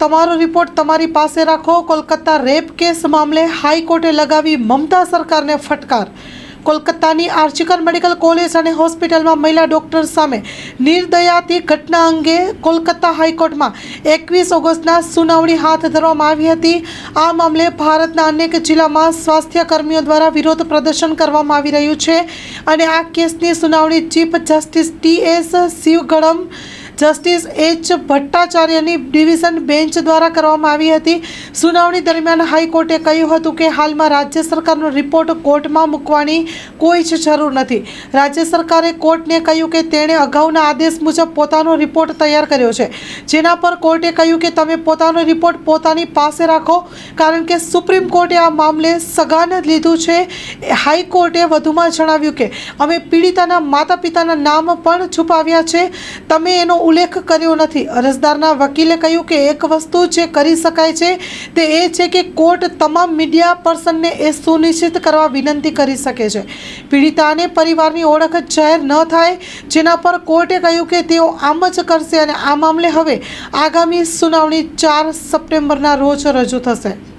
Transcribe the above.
તમારો રિપોર્ટ તમારી પાસે રાખો. કોલકાતા રેપ કેસ મામલે હાઈકોર્ટે લગાવી મમતા સરકારને ફટકાર. કોલકાતાની આર્ચિકર મેડિકલ કોલેજ અને હોસ્પિટલમાં મહિલા ડોક્ટર સામે નિર્દયાથી ઘટના અંગે કોલકાતા હાઈકોર્ટમાં એકવીસ ઓગસ્ટના સુનાવણી હાથ ધરવામાં આવી હતી. આ મામલે ભારતના અનેક જિલ્લામાં સ્વાસ્થ્ય કર્મીઓ દ્વારા વિરોધ પ્રદર્શન કરવામાં આવી રહ્યું છે. અને આ કેસની સુનાવણી chief justice T S Sivagnanam justice H ભટ્ટાચાર્યની division bench દ્વારા કરવામાં આવી હતી. સુનાવણી દરમિયાન હાઈકોર્ટે કહ્યું હતું કે હાલમાં રાજ્ય સરકારનો રિપોર્ટ કોર્ટમાં મૂકવાની કોઈ જ જરૂર નથી. રાજ્ય સરકારે કોર્ટને કહ્યું કે તેણે અગાઉના આદેશ મુજબ પોતાનો રિપોર્ટ તૈયાર કર્યો છે. જેના પર કોર્ટે કહ્યું કે તમે પોતાનો રિપોર્ટ પોતાની પાસે રાખો, કારણ કે સુપ્રીમ કોર્ટે આ મામલે સગાન લીધું છે. હાઈકોર્ટે વધુમાં જણાવ્યું કે અમે પીડિતાના માતા પિતાના નામ પણ છુપાવ્યા છે. તમે એનો ઉલ્લેખ કર્યો નથી. અરજદારના વકીલે કહ્યું કે એક વસ્તુ જે કરી શકાય છે તે એ છે કે કોર્ટ તમામ મીડિયા પર્સનને એ સુનિશ્ચિત કરવા વિનંતી કરી શકે છે. પીડિતા અને પરિવારની ઓળખ જાહેર ન થાય જેના પર કોર્ટે કહ્યું કે તેઓ આમ જ કરશે અને આ મામલે હવે આગામી સુનાવણી ચાર સપ્ટેમ્બરના રોજ રજૂ થશે.